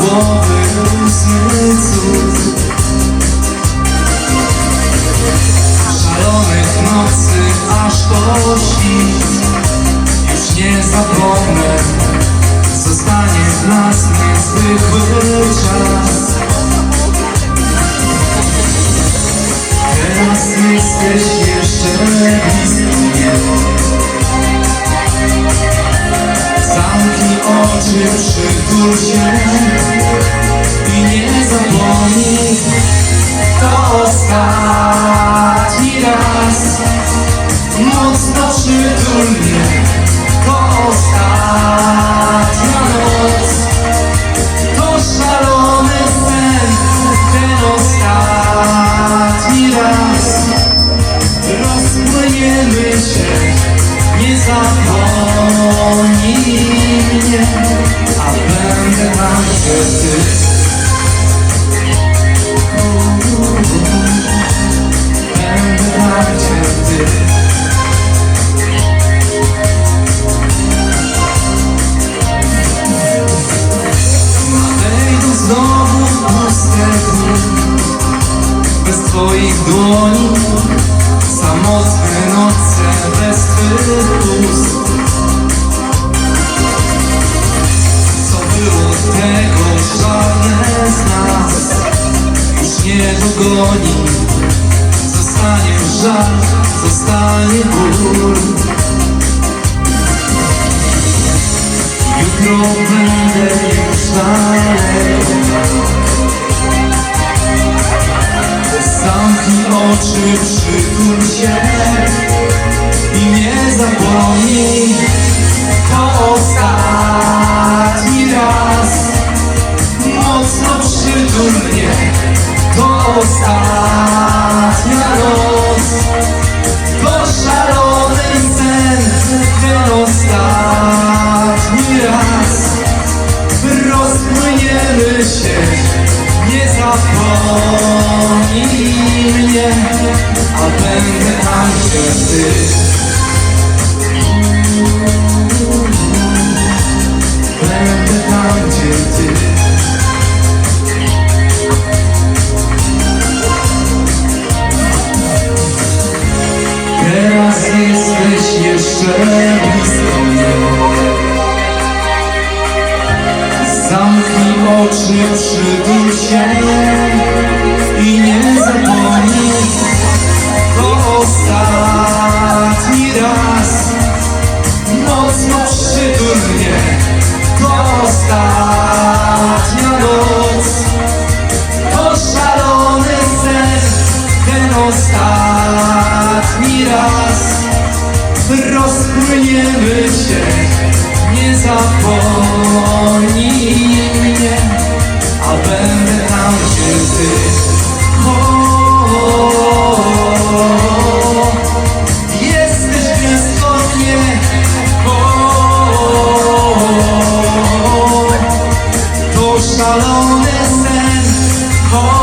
nocny cud Szalonych nocy aż do świt Już nie zapomnę Zostanie w nas niezwykły Oczy, przytul się I nie zapomnij To ostatni raz Mocno przytul mnie To ostatnia noc To szalony sen Ten ostatni raz Rozpłyniemy się Nie zapomnij mnie dogoni Zostanie żal, zostanie ból. Jutro będę już daleko Zamknij oczy, przytul się I nie zapomnij Rozpłyniemy się Nie zapomnij mnie A będę gdzie ty. Będę tam, gdzie ty. Teraz jesteś jeszcze blisko Zamknij oczy, przytul się I nie zapomnij To ostatni raz. Mocno przytul mnie To ostatnia noc. To szalony sen Ten ostatni raz. Rozpłyniemy się Nie zapomnij To szalony sen o,